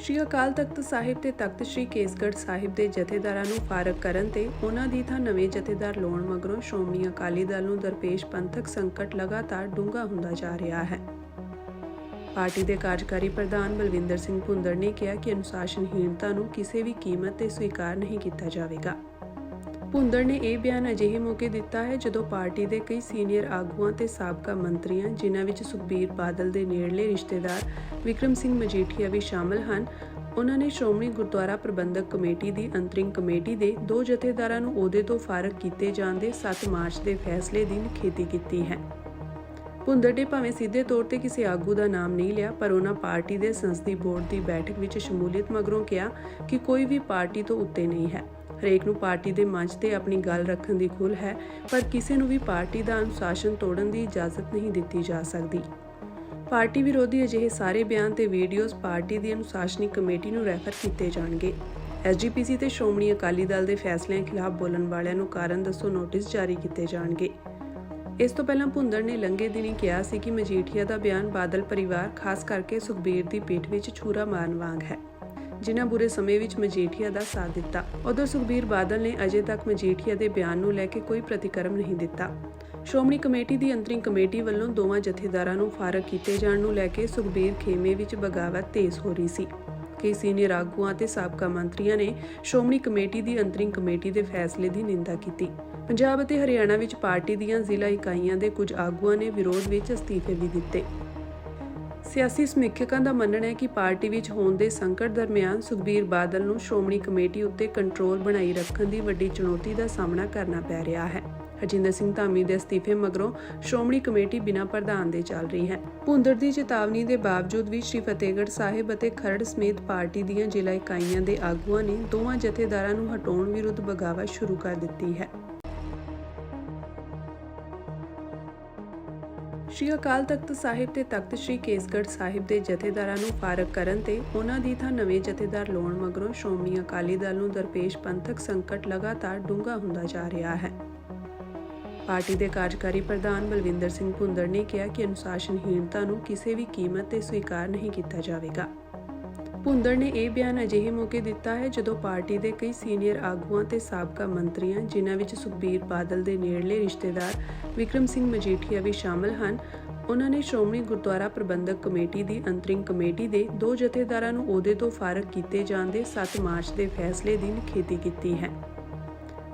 ਸ਼੍ਰੀ ਅਕਾਲ ਤਖਤ ਸਾਹਿਬ ਤੇ ਤਖਤ ਸ਼੍ਰੀ ਕੇਸਗੜ੍ਹ ਸਾਹਿਬ ਦੇ ਜਥੇਦਾਰਾਂ ਨੂੰ ਫਾਰਗ ਕਰਨ ਤੇ ਉਹਨਾਂ ਦੀ ਥਾਂ ਨਵੇਂ ਜਥੇਦਾਰ ਲਾਉਣ ਮਗਰੋਂ ਸ਼੍ਰੋਮਣੀ ਅਕਾਲੀ ਦਲ ਨੂੰ ਦਰਪੇਸ਼ ਪੰਥਕ ਸੰਕਟ ਲਗਾਤਾਰ ਡੂੰਘਾ ਹੁੰਦਾ ਜਾ ਰਿਹਾ ਹੈ। ਪਾਰਟੀ ਦੇ ਕਾਰਜਕਾਰੀ ਪ੍ਰਧਾਨ ਬਲਵਿੰਦਰ ਸਿੰਘ ਭੁੰਦੜ ਨੇ ਕਿਹਾ ਕਿ ਅਨੁਸ਼ਾਸਨਹੀਣਤਾ ਨੂੰ ਕਿਸੇ ਵੀ ਕੀਮਤ ਤੇ ਸਵੀਕਾਰ ਨਹੀਂ ਕੀਤਾ ਜਾਵੇਗਾ। ਭੁੰਦੜ ਨੇ ਇਹ ਬਿਆਨ ਅਜਿਹੇ ਮੌਕੇ ਦਿੱਤਾ ਹੈ ਜਦੋਂ ਪਾਰਟੀ ਦੇ ਕਈ ਸੀਨੀਅਰ ਆਗੂਆਂ ਤੇ ਸਾਬਕਾ ਮੰਤਰੀਆਂ, ਜਿਨ੍ਹਾਂ ਵਿੱਚ ਸੁਖਬੀਰ ਬਾਦਲ ਦੇ ਨੇੜਲੇ ਰਿਸ਼ਤੇਦਾਰ ਵਿਕਰਮ ਸਿੰਘ ਮਜੀਠੀਆ ਵੀ ਸ਼ਾਮਲ ਹਨ, ਉਹਨਾਂ ਨੇ ਸ਼੍ਰੋਮਣੀ ਗੁਰਦੁਆਰਾ ਪ੍ਰਬੰਧਕ ਕਮੇਟੀ ਦੀ ਅੰਤਰਿੰਗ ਕਮੇਟੀ ਦੇ ਦੋ ਜਥੇਦਾਰਾਂ ਨੂੰ ਅਹੁਦੇ ਤੋਂ ਫਾਰਗ ਕੀਤੇ ਜਾਣ ਦੇ 7 ਮਾਰਚ ਦੇ ਫੈਸਲੇ ਦੀ ਨਿਖੇਧੀ ਕੀਤੀ ਹੈ। ਭੁੰਦਰ ਨੇ ਭਾਵੇਂ ਸਿੱਧੇ ਤੌਰ ਤੇ ਕਿਸੇ ਆਗੂ ਦਾ ਨਾਮ ਨਹੀਂ ਲਿਆ, ਪਰ ਉਹਨਾਂ ਪਾਰਟੀ ਦੇ ਸੰਸਦੀ ਬੋਰਡ ਦੀ ਬੈਠਕ ਵਿੱਚ ਸ਼ਮੂਲੀਅਤ ਮਗਰੋਂ ਕਿਹਾ ਕਿ ਕੋਈ ਵੀ ਪਾਰਟੀ ਤੋਂ ਉੱਤੇ ਨਹੀਂ ਹੈ। ਹਰੇਕ ਨੂੰ ਪਾਰਟੀ ਦੇ ਮੰਚ ਤੇ ਆਪਣੀ ਗੱਲ ਰੱਖਣ ਦੀ ਖੁੱਲ੍ਹ ਹੈ, ਪਰ ਕਿਸੇ ਨੂੰ ਵੀ ਪਾਰਟੀ ਦਾ ਅਨੁਸ਼ਾਸਨ ਤੋੜਨ ਦੀ ਇਜਾਜ਼ਤ ਨਹੀਂ ਦਿੱਤੀ ਜਾ ਸਕਦੀ। ਪਾਰਟੀ ਵਿਰੋਧੀ ਅਜਿਹੇ ਸਾਰੇ ਬਿਆਨ ਤੇ ਵੀਡੀਓਜ਼ ਪਾਰਟੀ ਦੀ ਅਨੁਸ਼ਾਸਨੀ ਕਮੇਟੀ ਨੂੰ ਰੈਫਰ ਕੀਤੇ ਜਾਣਗੇ। ਐਸਜੀਪੀਸੀ ਤੇ ਸ਼੍ਰੋਮਣੀ ਅਕਾਲੀ ਦਲ ਦੇ ਫੈਸਲਿਆਂ ਖਿਲਾਫ ਬੋਲਣ ਵਾਲਿਆਂ ਨੂੰ ਕਾਰਨ ਦੱਸੋ ਨੋਟਿਸ ਜਾਰੀ ਕੀਤੇ ਜਾਣਗੇ। ਇਸ ਤੋਂ ਪਹਿਲਾਂ ਭੁੰਦੜ ਨੇ ਲੰਗੇ ਦਿਨੀ ਕਿਹਾ ਸੀ ਕਿ ਮਜੀਠੀਆ ਦਾ ਬਿਆਨ ਬਾਦਲ ਪਰਿਵਾਰ, ਖਾਸ ਕਰਕੇ ਸੁਖਬੀਰ ਦੀ ਪੀਠ ਵਿੱਚ ਛੁਰਾ ਮਾਰਨ ਵਾਂਗ ਹੈ। ਜਿਨ੍ਹਾਂ ਬੁਰੇ ਸਮੇਂ ਵਿੱਚ ਮਜੀਠੀਆ ਦਾ ਸਾਥ ਦਿੱਤਾ। ਉਧਰ ਸੁਖਬੀਰ ਬਾਦਲ ਨੇ ਅਜੇ ਤੱਕ ਮਜੀਠੀਆ ਦੇ ਬਿਆਨ ਨੂੰ ਲੈ ਕੇ ਕੋਈ ਪ੍ਰਤੀਕਰਮ ਨਹੀਂ ਦਿੱਤਾ। ਸ਼੍ਰੋਮਣੀ ਕਮੇਟੀ ਦੀ ਅੰਤਰਿੰਗ ਕਮੇਟੀ ਵੱਲੋਂ ਦੋਵਾਂ ਜਥੇਦਾਰਾਂ ਨੂੰ ਫਾਰਗ ਕੀਤੇ ਜਾਣ ਨੂੰ ਲੈ ਕੇ ਸੁਖਬੀਰ ਖੇਮੇ ਵਿੱਚ ਬਗਾਵਤ ਤੇਜ਼ ਹੋ ਰਹੀ ਸੀ। ਕਈ ਸੀਨੀਅਰ ਆਗੂਆਂ ਤੇ ਸਾਬਕਾ ਮੰਤਰੀਆਂ ਨੇ ਸ਼੍ਰੋਮਣੀ ਕਮੇਟੀ ਦੀ ਅੰਤਰਿੰਗ ਕਮੇਟੀ ਦੇ ਫੈਸਲੇ ਦੀ ਨਿੰਦਾ ਕੀਤੀ। ਪੰਜਾਬ ਅਤੇ ਹਰਿਆਣਾ ਵਿੱਚ ਪਾਰਟੀ ਦੀਆਂ ਜ਼ਿਲ੍ਹਾ ਇਕਾਈਆਂ ਦੇ ਕੁਝ ਆਗੂਆਂ ਨੇ ਵਿਰੋਧ ਵਿੱਚ ਅਸਤੀਫੇ ਵੀ ਦਿੱਤੇ। ਸਿਆਸੀ ਸਮੀਖਿਅਕਾਂ ਦਾ ਮੰਨਣਾ ਹੈ ਕਿ ਪਾਰਟੀ ਵਿੱਚ ਹੋਣ ਦੇ ਸੰਕਟ ਦਰਮਿਆਨ ਸੁਖਬੀਰ ਬਾਦਲ ਨੂੰ ਸ਼੍ਰੋਮਣੀ ਕਮੇਟੀ ਉੱਤੇ ਕੰਟਰੋਲ ਬਣਾਈ ਰੱਖਣ ਦੀ ਵੱਡੀ ਚੁਣੌਤੀ ਦਾ ਸਾਹਮਣਾ ਕਰਨਾ ਪੈ ਰਿਹਾ ਹੈ। ਹਰਜਿੰਦਰ ਸਿੰਘ ਧਾਮੀ ਦੇ ਅਸਤੀਫੇ ਮਗਰੋਂ ਸ਼੍ਰੋਮਣੀ ਕਮੇਟੀ ਬਿਨਾਂ ਪ੍ਰਧਾਨ ਦੇ ਚੱਲ ਰਹੀ ਹੈ। ਭੁੰਦੜ ਦੀ ਚੇਤਾਵਨੀ ਦੇ ਬਾਵਜੂਦ ਵੀ ਸ਼੍ਰੀ ਫਤਿਹਗੜ੍ਹ ਸਾਹਿਬ ਅਤੇ ਖਰੜ ਸਮੇਤ ਪਾਰਟੀ ਦੀਆਂ ਜ਼ਿਲ੍ਹਾ ਇਕਾਈਆਂ ਦੇ ਆਗੂਆਂ ਨੇ ਦੋਵਾਂ ਜਥੇਦਾਰਾਂ ਨੂੰ ਹਟਾਉਣ ਵਿਰੁੱਧ ਬਗਾਵਤ ਸ਼ੁਰੂ ਕਰ ਦਿੱਤੀ ਹੈ। ਸ਼੍ਰੀ ਅਕਾਲ ਤਖਤ ਸਾਹਿਬ ਤੇ ਤਖਤ ਸ਼੍ਰੀ ਕੇਸਗੜ੍ਹ ਸਾਹਿਬ ਦੇ ਜਥੇਦਾਰਾਂ ਨੂੰ ਫਾਰਗ ਕਰਨ ਤੇ ਉਹਨਾਂ ਦੀ ਥਾਂ ਨਵੇਂ ਜਥੇਦਾਰ ਲਾਉਣ ਮਗਰੋਂ ਸ਼੍ਰੋਮਣੀ ਅਕਾਲੀ ਦਲ ਨੂੰ ਦਰਪੇਸ਼ ਪੰਥਕ ਸੰਕਟ ਲਗਾਤਾਰ ਡੂੰਘਾ ਹੁੰਦਾ ਜਾ ਰਿਹਾ ਹੈ। ਪਾਰਟੀ ਦੇ ਕਾਰਜਕਾਰੀ ਪ੍ਰਧਾਨ ਬਲਵਿੰਦਰ ਸਿੰਘ ਭੁੰਦੜ ਨੇ ਕਿਹਾ ਕਿ ਅਨੁਸ਼ਾਸਨਹੀਣਤਾ ਨੂੰ ਕਿਸੇ ਵੀ ਕੀਮਤ ਤੇ ਸਵੀਕਾਰ ਨਹੀਂ ਕੀਤਾ ਜਾਵੇਗਾ। ਭੁੰਦੜ ਨੇ ਇਹ ਬਿਆਨ ਅਜਿਹੇ ਮੌਕੇ ਦਿੱਤਾ ਹੈ ਜਦੋਂ ਪਾਰਟੀ ਦੇ ਕਈ ਸੀਨੀਅਰ ਆਗੂਆਂ ਤੇ ਸਾਬਕਾ ਮੰਤਰੀਆਂ, ਜਿਨ੍ਹਾਂ ਵਿੱਚ ਸੁਖਬੀਰ ਬਾਦਲ ਦੇ ਨੇੜਲੇ ਰਿਸ਼ਤੇਦਾਰ ਵਿਕਰਮ ਸਿੰਘ ਮਜੀਠੀਆ ਵੀ ਸ਼ਾਮਲ ਹਨ, ਉਹਨਾਂ ਨੇ ਸ਼੍ਰੋਮਣੀ ਗੁਰਦੁਆਰਾ ਪ੍ਰਬੰਧਕ ਕਮੇਟੀ ਦੀ ਅੰਤਰਿੰਗ ਕਮੇਟੀ ਦੇ ਦੋ ਜਥੇਦਾਰਾਂ ਨੂੰ ਅਹੁਦੇ ਤੋਂ ਫਾਰਗ ਕੀਤੇ ਜਾਣ ਦੇ 7 ਮਾਰਚ ਦੇ ਫੈਸਲੇ ਦੀ ਨਿਖੇਧੀ ਕੀਤੀ ਹੈ।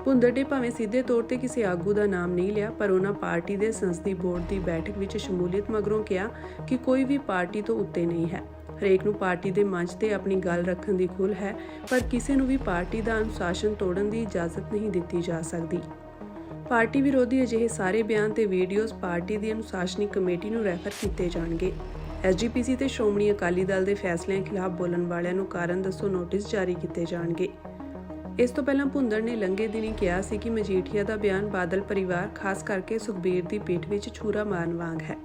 ਭੁੰਦਰ ਨੇ ਭਾਵੇਂ ਸਿੱਧੇ ਤੌਰ ਤੇ ਕਿਸੇ ਆਗੂ ਦਾ ਨਾਮ ਨਹੀਂ ਲਿਆ, ਪਰ ਉਹਨਾਂ ਪਾਰਟੀ ਦੇ ਸੰਸਦੀ ਬੋਰਡ ਦੀ ਬੈਠਕ ਵਿੱਚ ਸ਼ਮੂਲੀਅਤ ਮਗਰੋਂ ਕਿਹਾ ਕਿ ਕੋਈ ਵੀ ਪਾਰਟੀ ਤੋਂ ਉੱਤੇ ਨਹੀਂ ਹੈ। ਹਰੇਕ ਨੂੰ ਪਾਰਟੀ ਦੇ ਮੰਚ ਤੇ ਆਪਣੀ ਗੱਲ ਰੱਖਣ ਦੀ ਖੁੱਲ੍ਹ ਹੈ, ਪਰ ਕਿਸੇ ਨੂੰ ਵੀ ਪਾਰਟੀ ਦਾ ਅਨੁਸ਼ਾਸਨ ਤੋੜਨ ਦੀ ਇਜਾਜ਼ਤ ਨਹੀਂ ਦਿੱਤੀ ਜਾ ਸਕਦੀ। ਪਾਰਟੀ ਵਿਰੋਧੀ ਅਜਿਹੇ ਸਾਰੇ ਬਿਆਨ ਤੇ ਵੀਡੀਓਜ਼ ਪਾਰਟੀ ਦੀ ਅਨੁਸ਼ਾਸਨੀ ਕਮੇਟੀ ਨੂੰ ਰੈਫਰ ਕੀਤੇ ਜਾਣਗੇ। ਐਸਜੀਪੀਸੀ ਤੇ ਸ਼੍ਰੋਮਣੀ ਅਕਾਲੀ ਦਲ ਦੇ ਫੈਸਲਿਆਂ ਖਿਲਾਫ ਬੋਲਣ ਵਾਲਿਆਂ ਨੂੰ ਕਾਰਨ ਦੱਸੋ ਨੋਟਿਸ ਜਾਰੀ ਕੀਤੇ ਜਾਣਗੇ। ਇਸ ਤੋਂ ਪਹਿਲਾਂ ਭੁੰਦੜ ਨੇ ਲੰਗੇ ਦਿਨੀ ਕਿਹਾ ਸੀ ਕਿ ਮਜੀਠੀਆ ਦਾ ਬਿਆਨ ਬਾਦਲ ਪਰਿਵਾਰ, ਖਾਸ ਕਰਕੇ ਸੁਖਬੀਰ ਦੀ ਪੀਠ ਵਿੱਚ ਛੁਰਾ ਮਾਰਨ ਵਾਂਗ ਹੈ,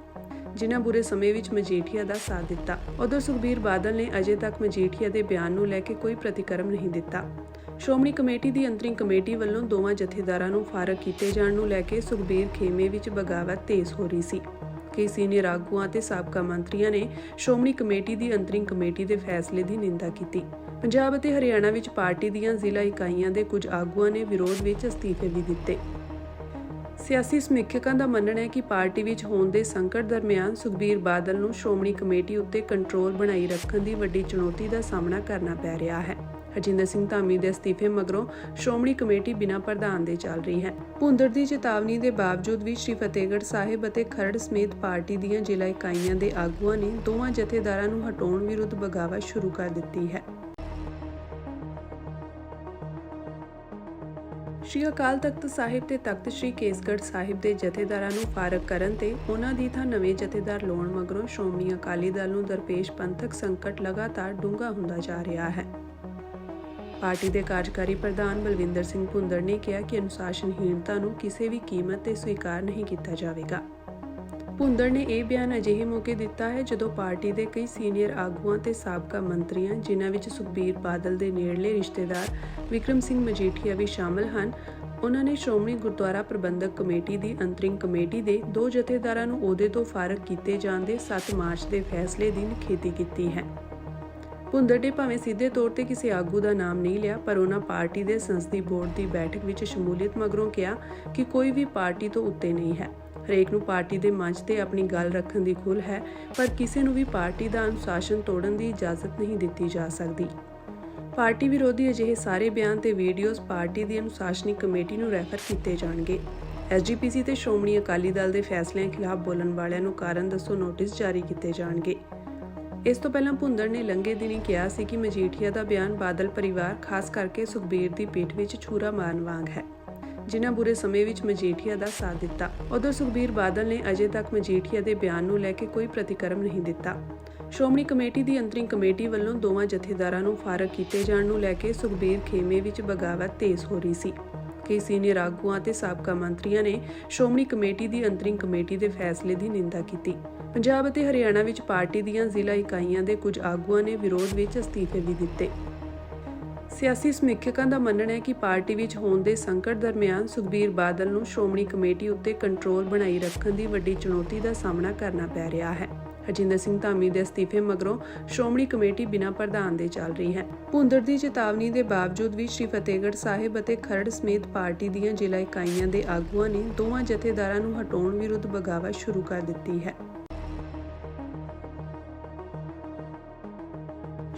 ਜਿਨ੍ਹਾਂ ਬੁਰੇ ਸਮੇਂ ਵਿੱਚ ਮਜੀਠੀਆ ਦਾ ਸਾਥ ਦਿੱਤਾ। ਉਧਰ ਸੁਖਬੀਰ ਬਾਦਲ ਨੇ ਅਜੇ ਤੱਕ ਮਜੀਠੀਆ ਦੇ ਬਿਆਨ ਨੂੰ ਲੈ ਕੇ ਕੋਈ ਪ੍ਰਤੀਕਰਮ ਨਹੀਂ ਦਿੱਤਾ। ਸ਼੍ਰੋਮਣੀ ਕਮੇਟੀ ਦੀ ਅੰਤਰਿੰਗ ਕਮੇਟੀ ਵੱਲੋਂ ਦੋਵਾਂ ਜਥੇਦਾਰਾਂ ਨੂੰ ਫਾਰਗ ਕੀਤੇ ਜਾਣ ਨੂੰ ਲੈ ਕੇ ਸੁਖਬੀਰ ਖੇਮੇ ਵਿੱਚ ਬਗਾਵਤ ਤੇਜ਼ ਹੋ ਰਹੀ ਸੀ। ਕਈ ਸੀਨੀਅਰ ਆਗੂਆਂ ਤੇ ਸਾਬਕਾ ਮੰਤਰੀਆਂ ਨੇ ਸ਼੍ਰੋਮਣੀ ਕਮੇਟੀ ਦੀ ਅੰਤਰਿੰਗ ਕਮੇਟੀ ਦੇ ਫੈਸਲੇ ਦੀ ਨਿੰਦਾ ਕੀਤੀ। ਪੰਜਾਬ ਅਤੇ ਹਰਿਆਣਾ ਵਿੱਚ ਪਾਰਟੀ ਦੀਆਂ ਜ਼ਿਲ੍ਹਾ ਇਕਾਈਆਂ ਦੇ ਕੁਝ ਆਗੂਆਂ ਨੇ ਵਿਰੋਧ ਵਿੱਚ ਅਸਤੀਫੇ ਵੀ ਦਿੱਤੇ। ਸਿਆਸੀ ਸਮੀਖਿਅਕਾਂ ਦਾ ਮੰਨਣਾ ਹੈ ਕਿ ਪਾਰਟੀ ਵਿੱਚ ਹੋਣ ਦੇ ਸੰਕਟ ਦਰਮਿਆਨ ਸੁਖਬੀਰ ਬਾਦਲ ਨੂੰ ਸ਼੍ਰੋਮਣੀ ਕਮੇਟੀ ਉੱਤੇ ਕੰਟਰੋਲ ਬਣਾਈ ਰੱਖਣ ਦੀ ਵੱਡੀ ਚੁਣੌਤੀ ਦਾ ਸਾਹਮਣਾ ਕਰਨਾ ਪੈ ਰਿਹਾ ਹੈ। ਹਰਜਿੰਦਰ ਸਿੰਘ ਧਾਮੀ ਦੇ ਅਸਤੀਫੇ ਮਗਰੋਂ ਸ਼੍ਰੋਮਣੀ ਕਮੇਟੀ ਬਿਨਾਂ ਪ੍ਰਧਾਨ ਦੇ ਚੱਲ ਰਹੀ ਹੈ। ਭੁੰਦਰ ਦੀ ਚੇਤਾਵਨੀ ਦੇ ਬਾਵਜੂਦ ਵੀ ਸ਼੍ਰੀ ਫਤਿਹਗੜ੍ਹ ਸਾਹਿਬ ਅਤੇ ਖਰੜ ਸਮੇਤ ਪਾਰਟੀ ਦੀਆਂ ਜ਼ਿਲ੍ਹਾ ਇਕਾਈਆਂ ਦੇ ਆਗੂਆਂ ਨੇ ਦੋਵਾਂ ਜਥੇਦਾਰਾਂ ਨੂੰ ਹਟਾਉਣ ਵਿਰੁੱਧ ਬਗਾਵਤ ਸ਼ੁਰੂ ਕਰ ਦਿੱਤੀ ਹੈ। ਸ਼੍ਰੀ ਅਕਾਲ ਤਖਤ ਸਾਹਿਬ ਤੇ ਤਖਤ ਸ਼੍ਰੀ ਕੇਸਗੜ੍ਹ ਸਾਹਿਬ ਦੇ ਜਥੇਦਾਰਾਂ ਨੂੰ ਫਾਰਗ ਕਰਨ ਤੇ ਉਹਨਾਂ ਦੀ ਥਾਂ ਨਵੇਂ ਜਥੇਦਾਰ ਲਾਉਣ ਮਗਰੋਂ ਸ਼੍ਰੋਮਣੀ ਅਕਾਲੀ ਦਲ ਨੂੰ ਦਰਪੇਸ਼ ਪੰਥਕ ਸੰਕਟ ਲਗਾਤਾਰ ਡੂੰਘਾ ਹੁੰਦਾ ਜਾ ਰਿਹਾ ਹੈ। ਪਾਰਟੀ ਦੇ ਕਾਰਜਕਾਰੀ ਪ੍ਰਧਾਨ ਬਲਵਿੰਦਰ ਸਿੰਘ ਭੁੰਦੜ ਨੇ ਕਿਹਾ ਕਿ ਅਨੁਸ਼ਾਸਨਹੀਣਤਾ ਨੂੰ ਕਿਸੇ ਵੀ ਕੀਮਤ ਤੇ ਸਵੀਕਾਰ ਨਹੀਂ ਕੀਤਾ ਜਾਵੇਗਾ। ਭੁੰਦੜ ਨੇ ਇਹ ਬਿਆਨ ਅਜਿਹੇ ਮੌਕੇ ਦਿੱਤਾ ਹੈ ਜਦੋਂ ਪਾਰਟੀ ਦੇ ਕਈ ਸੀਨੀਅਰ ਆਗੂਆਂ ਤੇ ਸਾਬਕਾ ਮੰਤਰੀਆਂ, ਜਿਨ੍ਹਾਂ ਵਿੱਚ ਸੁਖਬੀਰ ਬਾਦਲ ਦੇ ਨੇੜਲੇ ਰਿਸ਼ਤੇਦਾਰ ਵਿਕਰਮ ਸਿੰਘ ਮਜੀਠੀਆ ਵੀ ਸ਼ਾਮਲ ਹਨ, ਉਹਨਾਂ ਨੇ ਸ਼੍ਰੋਮਣੀ ਗੁਰਦੁਆਰਾ ਪ੍ਰਬੰਧਕ ਕਮੇਟੀ ਦੀ ਅੰਤਰਿੰਗ ਕਮੇਟੀ ਦੇ ਦੋ ਜਥੇਦਾਰਾਂ ਨੂੰ ਅਹੁਦੇ ਤੋਂ ਫਾਰਗ ਕੀਤੇ ਜਾਣ ਦੇ 7 ਮਾਰਚ ਦੇ ਫੈਸਲੇ ਦੀ ਨਿਖੇਧੀ ਕੀਤੀ ਹੈ। ਭੁੰਦਰ ਨੇ ਭਾਵੇਂ ਸਿੱਧੇ ਤੌਰ ਤੇ ਕਿਸੇ ਆਗੂ ਦਾ ਨਾਮ ਨਹੀਂ ਲਿਆ, ਪਰ ਉਹਨਾਂ ਪਾਰਟੀ ਦੇ ਸੰਸਦੀ ਬੋਰਡ ਦੀ ਬੈਠਕ ਵਿੱਚ ਸ਼ਮੂਲੀਅਤ ਮਗਰੋਂ ਕਿਹਾ ਕਿ ਕੋਈ ਵੀ ਪਾਰਟੀ ਤੋਂ ਉੱਤੇ ਨਹੀਂ ਹੈ। ਹਰੇਕ ਨੂੰ ਪਾਰਟੀ ਦੇ ਮੰਚ ਤੇ ਆਪਣੀ ਗੱਲ ਰੱਖਣ ਦੀ ਖੁੱਲ ਹੈ, ਪਰ ਕਿਸੇ ਨੂੰ ਵੀ ਪਾਰਟੀ ਦਾ ਅਨੁਸ਼ਾਸਨ ਤੋੜਨ ਦੀ ਇਜਾਜ਼ਤ ਨਹੀਂ ਦਿੱਤੀ ਜਾ ਸਕਦੀ। ਪਾਰਟੀ ਵਿਰੋਧੀ ਅਜਿਹੇ ਸਾਰੇ ਬਿਆਨ ਤੇ ਵੀਡੀਓਜ਼ ਪਾਰਟੀ ਦੀ ਅਨੁਸ਼ਾਸਨੀ ਕਮੇਟੀ ਨੂੰ ਰੈਫਰ ਕੀਤੇ ਜਾਣਗੇ। ਐਸਜੀਪੀਸੀ ਤੇ ਸ਼੍ਰੋਮਣੀ ਅਕਾਲੀ ਦਲ ਦੇ ਫੈਸਲਿਆਂ ਖਿਲਾਫ ਬੋਲਣ ਵਾਲਿਆਂ ਨੂੰ ਕਾਰਨ ਦੱਸੋ ਨੋਟਿਸ ਜਾਰੀ ਕੀਤੇ ਜਾਣਗੇ। ਇਸ ਤੋਂ ਪਹਿਲਾਂ ਭੁੰਦੜ ਨੇ ਲੰਘੇ ਦਿਨੀ ਕਿਹਾ ਸੀ ਕਿ ਮਜੀਠੀਆ ਦਾ ਬਿਆਨ ਬਾਦਲ ਪਰਿਵਾਰ, ਖਾਸ ਕਰਕੇ ਸੁਖਬੀਰ ਦੀ ਪੀਠ ਵਿੱਚ ਛੂਰਾ ਮਾਰਨ ਵਾਂਗ ਹੈ। ਜਿਨ੍ਹਾਂ ਬੁਰੇ ਸਮੇਂ ਵਿੱਚ ਮਜੀਠੀਆ ਦਾ ਸਾਥ ਦਿੱਤਾ। ਉਧਰ ਸੁਖਬੀਰ ਬਾਦਲ ਨੇ ਅਜੇ ਤੱਕ ਮਜੀਠੀਆ ਦੇ ਬਿਆਨ ਨੂੰ ਲੈ ਕੇ ਕੋਈ ਪ੍ਰਤੀਕਰਮ ਨਹੀਂ ਦਿੱਤਾ। ਸ਼੍ਰੋਮਣੀ ਕਮੇਟੀ ਦੀ ਅੰਤਰਿੰਗ ਕਮੇਟੀ ਵੱਲੋਂ ਦੋਵਾਂ ਜਥੇਦਾਰਾਂ ਨੂੰ ਫਾਰਗ ਕੀਤੇ ਜਾਣ ਨੂੰ ਲੈ ਕੇ ਸੁਖਬੀਰ ਖੇਮੇ ਵਿੱਚ ਬਗਾਵਤ ਤੇਜ਼ ਹੋ ਰਹੀ ਸੀ। ਕਈ ਸੀਨੀਅਰ ਆਗੂਆਂ ਤੇ ਸਾਬਕਾ ਮੰਤਰੀਆਂ ਨੇ ਸ਼੍ਰੋਮਣੀ ਕਮੇਟੀ ਦੀ ਅੰਤਰਿੰਗ ਕਮੇਟੀ ਦੇ ਫੈਸਲੇ ਦੀ ਨਿੰਦਾ ਕੀਤੀ। ਪੰਜਾਬ ਅਤੇ ਹਰਿਆਣਾ ਵਿੱਚ ਪਾਰਟੀ ਦੀਆਂ ਜ਼ਿਲ੍ਹਾ ਇਕਾਈਆਂ ਦੇ ਕੁਝ ਆਗੂਆਂ ਨੇ ਵਿਰੋਧ ਵਿੱਚ ਅਸਤੀਫੇ ਵੀ ਦਿੱਤੇ। ਸਿਆਸੀ ਸਮੀਖਿਅਕਾਂ ਦਾ ਮੰਨਣਾ ਹੈ ਕਿ ਪਾਰਟੀ ਵਿੱਚ ਹੋਣ ਦੇ ਸੰਕਟ ਦਰਮਿਆਨ ਸੁਖਬੀਰ ਬਾਦਲ ਨੂੰ ਸ਼੍ਰੋਮਣੀ ਕਮੇਟੀ ਉੱਤੇ ਕੰਟਰੋਲ ਬਣਾਈ ਰੱਖਣ ਦੀ ਵੱਡੀ ਚੁਣੌਤੀ ਦਾ ਸਾਹਮਣਾ ਕਰਨਾ ਪੈ ਰਿਹਾ ਹੈ। ਹਰਜਿੰਦਰ ਸਿੰਘ ਧਾਮੀ ਦੇ ਅਸਤੀਫੇ ਮਗਰੋਂ ਸ਼੍ਰੋਮਣੀ ਕਮੇਟੀ ਬਿਨਾਂ ਪ੍ਰਧਾਨ ਦੇ ਚੱਲ ਰਹੀ ਹੈ। ਭੁੰਦਰ ਦੀ ਚੇਤਾਵਨੀ ਦੇ ਬਾਵਜੂਦ ਵੀ ਸ਼੍ਰੀ ਫਤਿਹਗੜ੍ਹ ਸਾਹਿਬ ਅਤੇ ਖਰੜ ਸਮੇਤ ਪਾਰਟੀ ਦੀਆਂ ਜ਼ਿਲ੍ਹਾ ਇਕਾਈਆਂ ਦੇ ਆਗੂਆਂ ਨੇ ਦੋਵਾਂ ਜਥੇਦਾਰਾਂ ਨੂੰ ਹਟਾਉਣ ਵਿਰੁੱਧ ਬਗਾਵਤ ਸ਼ੁਰੂ ਕਰ ਦਿੱਤੀ ਹੈ।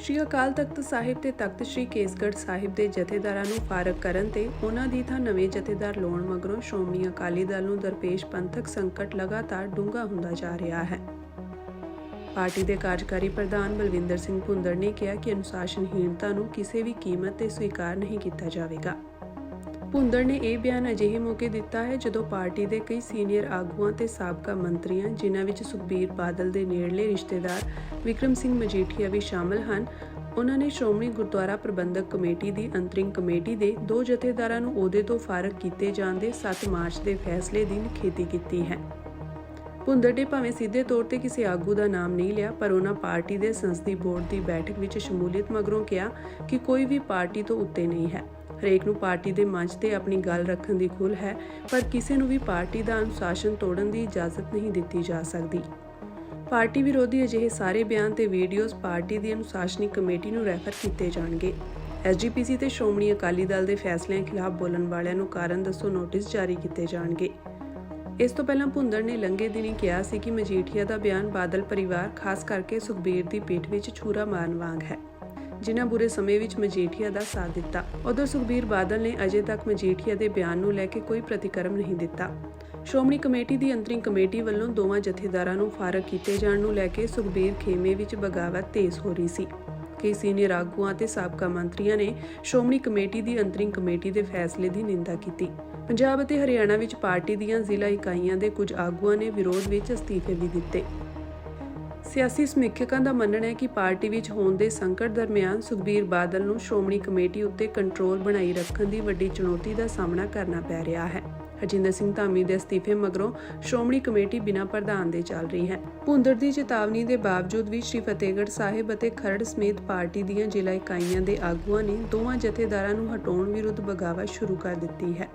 ਸ਼੍ਰੀ ਅਕਾਲ ਤਖਤ ਸਾਹਿਬ ਤੇ ਤਖਤ ਸ਼੍ਰੀ ਕੇਸਗੜ੍ਹ ਸਾਹਿਬ ਦੇ ਜਥੇਦਾਰਾਂ ਨੂੰ ਫਾਰਗ ਕਰਨ ਤੇ ਉਹਨਾਂ ਦੀ ਥਾਂ ਨਵੇਂ ਜਥੇਦਾਰ ਲਾਉਣ ਮਗਰੋਂ ਸ਼੍ਰੋਮਣੀ ਅਕਾਲੀ ਦਲ ਨੂੰ ਦਰਪੇਸ਼ ਪੰਥਕ ਸੰਕਟ ਲਗਾਤਾਰ ਡੂੰਘਾ ਹੁੰਦਾ ਜਾ ਰਿਹਾ ਹੈ। ਪਾਰਟੀ ਦੇ ਕਾਰਜਕਾਰੀ ਪ੍ਰਧਾਨ ਬਲਵਿੰਦਰ ਸਿੰਘ ਭੁੰਦੜ ਨੇ ਕਿਹਾ ਕਿ ਅਨੁਸ਼ਾਸਨਹੀਣਤਾ ਨੂੰ ਕਿਸੇ ਵੀ ਕੀਮਤ ਤੇ ਸਵੀਕਾਰ ਨਹੀਂ ਕੀਤਾ ਜਾਵੇਗਾ। ਭੁੰਦੜ ਨੇ ਇਹ ਬਿਆਨ ਅਜਿਹੇ ਮੌਕੇ ਦਿੱਤਾ ਹੈ ਜਦੋਂ ਪਾਰਟੀ ਦੇ ਕਈ ਸੀਨੀਅਰ ਆਗੂਆਂ ਤੇ ਸਾਬਕਾ ਮੰਤਰੀਆਂ, ਜਿਨ੍ਹਾਂ ਵਿੱਚ ਸੁਖਬੀਰ ਬਾਦਲ ਦੇ ਨੇੜਲੇ ਰਿਸ਼ਤੇਦਾਰ ਵਿਕਰਮ ਸਿੰਘ ਮਜੀਠੀਆ ਵੀ ਸ਼ਾਮਲ ਹਨ, ਉਹਨਾਂ ਨੇ ਸ਼੍ਰੋਮਣੀ ਗੁਰਦੁਆਰਾ ਪ੍ਰਬੰਧਕ ਕਮੇਟੀ ਦੀ ਅੰਤਰਿੰਗ ਕਮੇਟੀ ਦੇ ਦੋ ਜਥੇਦਾਰਾਂ ਨੂੰ ਅਹੁਦੇ ਤੋਂ ਫਾਰਗ ਕੀਤੇ ਜਾਣ ਦੇ 7 ਮਾਰਚ ਦੇ ਫੈਸਲੇ ਦੀ ਨਿਖੇਧੀ ਕੀਤੀ ਹੈ। ਭੁੰਦੜ ਨੇ ਭਾਵੇਂ ਸਿੱਧੇ ਤੌਰ ਤੇ ਕਿਸੇ ਆਗੂ ਦਾ ਨਾਮ ਨਹੀਂ ਲਿਆ, ਪਰ ਉਹਨਾਂ ਪਾਰਟੀ ਦੇ ਸੰਸਦੀ ਬੋਰਡ ਦੀ ਬੈਠਕ ਵਿੱਚ ਸ਼ਮੂਲੀਅਤ ਮਗਰੋਂ ਕਿਹਾ ਕਿ ਕੋਈ ਵੀ ਪਾਰਟੀ ਤੋਂ ਉੱਤੇ ਨਹੀਂ ਹੈ। ਹਰੇਕ ਨੂੰ ਪਾਰਟੀ ਦੇ ਮੰਚ ਤੇ ਆਪਣੀ ਗੱਲ ਰੱਖਣ ਦੀ ਖੁੱਲ੍ਹ ਹੈ, ਪਰ ਕਿਸੇ ਨੂੰ ਵੀ ਪਾਰਟੀ ਦਾ ਅਨੁਸ਼ਾਸਨ ਤੋੜਨ ਦੀ ਇਜਾਜ਼ਤ ਨਹੀਂ ਦਿੱਤੀ ਜਾ ਸਕਦੀ। ਪਾਰਟੀ ਵਿਰੋਧੀ ਅਜਿਹੇ ਸਾਰੇ ਬਿਆਨ ਤੇ ਵੀਡੀਓਜ਼ ਪਾਰਟੀ ਦੀ ਅਨੁਸ਼ਾਸਨੀ ਕਮੇਟੀ ਨੂੰ ਰੈਫਰ ਕੀਤੇ ਜਾਣਗੇ। ਐਸਜੀਪੀਸੀ ਤੇ ਸ਼੍ਰੋਮਣੀ ਅਕਾਲੀ ਦਲ ਦੇ ਫੈਸਲਿਆਂ ਖਿਲਾਫ ਬੋਲਣ ਵਾਲਿਆਂ ਨੂੰ ਕਾਰਨ ਦੱਸੋ ਨੋਟਿਸ ਜਾਰੀ ਕੀਤੇ ਜਾਣਗੇ। ਇਸ ਤੋਂ ਪਹਿਲਾਂ ਭੁੰਦੜ ਨੇ ਲੰਘੇ ਦਿਨੀ ਕਿਹਾ ਸੀ ਕਿ ਮਜੀਠੀਆ ਦਾ ਬਿਆਨ ਬਾਦਲ ਪਰਿਵਾਰ, ਖਾਸ ਕਰਕੇ ਸੁਖਬੀਰ ਦੀ ਪੀਠ ਵਿੱਚ ਛੂਰਾ ਮਾਰਨ ਵਾਂਗ ਹੈ। ਜਿਨ੍ਹਾਂ ਬੁਰੇ ਸਮੇਂ ਵਿੱਚ ਮਜੀਠੀਆ ਦਾ ਸਾਥ ਦਿੱਤਾ। ਉਧਰ ਸੁਖਬੀਰ ਬਾਦਲ ਨੇ ਅਜੇ ਤੱਕ ਮਜੀਠੀਆ ਦੇ ਬਿਆਨ ਨੂੰ ਲੈ ਕੇ ਕੋਈ ਪ੍ਰਤੀਕਰਮ ਨਹੀਂ ਦਿੱਤਾ। ਸ਼੍ਰੋਮਣੀ ਕਮੇਟੀ ਦੀ ਅੰਤਰਿੰਗ ਕਮੇਟੀ ਵੱਲੋਂ ਦੋਵਾਂ ਜਥੇਦਾਰਾਂ ਨੂੰ ਫਾਰਗ ਕੀਤੇ ਜਾਣ ਨੂੰ ਲੈ ਕੇ ਸੁਖਬੀਰ ਖੇਮੇ ਵਿੱਚ ਬਗਾਵਤ ਤੇਜ਼ ਹੋ ਰਹੀ ਸੀ। ਕਈ ਸੀਨੀਅਰ ਆਗੂਆਂ ਤੇ ਸਾਬਕਾ ਮੰਤਰੀਆਂ ਨੇ ਸ਼੍ਰੋਮਣੀ ਕਮੇਟੀ ਦੀ ਅੰਤਰਿੰਗ ਕਮੇਟੀ ਦੇ ਫੈਸਲੇ ਦੀ ਨਿੰਦਾ ਕੀਤੀ। ਪੰਜਾਬ ਅਤੇ ਹਰਿਆਣਾ ਵਿੱਚ ਪਾਰਟੀ ਦੀਆਂ ਜ਼ਿਲ੍ਹਾ ਇਕਾਈਆਂ ਦੇ ਕੁਝ ਆਗੂਆਂ ਨੇ ਵਿਰੋਧ ਵਿੱਚ ਅਸਤੀਫੇ ਵੀ ਦਿੱਤੇ। ਸਿਆਸੀ ਸਮੀਖਿਅਕਾਂ ਦਾ ਮੰਨਣਾ ਹੈ ਕਿ ਪਾਰਟੀ ਵਿੱਚ ਹੋਣ ਦੇ ਸੰਕਟ ਦਰਮਿਆਨ ਸੁਖਬੀਰ ਬਾਦਲ ਨੂੰ ਸ਼੍ਰੋਮਣੀ ਕਮੇਟੀ ਉੱਤੇ ਕੰਟਰੋਲ ਬਣਾਈ ਰੱਖਣ ਦੀ ਵੱਡੀ ਚੁਣੌਤੀ ਦਾ ਸਾਹਮਣਾ ਕਰਨਾ ਪੈ ਰਿਹਾ ਹੈ। ਹਰਜਿੰਦਰ ਸਿੰਘ ਧਾਮੀ ਦੇ ਅਸਤੀਫੇ ਮਗਰੋਂ ਸ਼੍ਰੋਮਣੀ ਕਮੇਟੀ ਬਿਨਾਂ ਪ੍ਰਧਾਨ ਦੇ ਚੱਲ ਰਹੀ ਹੈ। ਭੁੰਦਰ ਦੀ ਚੇਤਾਵਨੀ ਦੇ ਬਾਵਜੂਦ ਵੀ ਸ਼੍ਰੀ ਫਤਿਹਗੜ੍ਹ ਸਾਹਿਬ ਅਤੇ ਖਰੜ ਸਮੇਤ ਪਾਰਟੀ ਦੀਆਂ ਜ਼ਿਲ੍ਹਾ ਇਕਾਈਆਂ ਦੇ ਆਗੂਆਂ ਨੇ ਦੋਵਾਂ ਜਥੇਦਾਰਾਂ ਨੂੰ ਹਟਾਉਣ ਵਿਰੁੱਧ ਬਗਾਵਤ ਸ਼ੁਰੂ ਕਰ ਦਿੱਤੀ ਹੈ।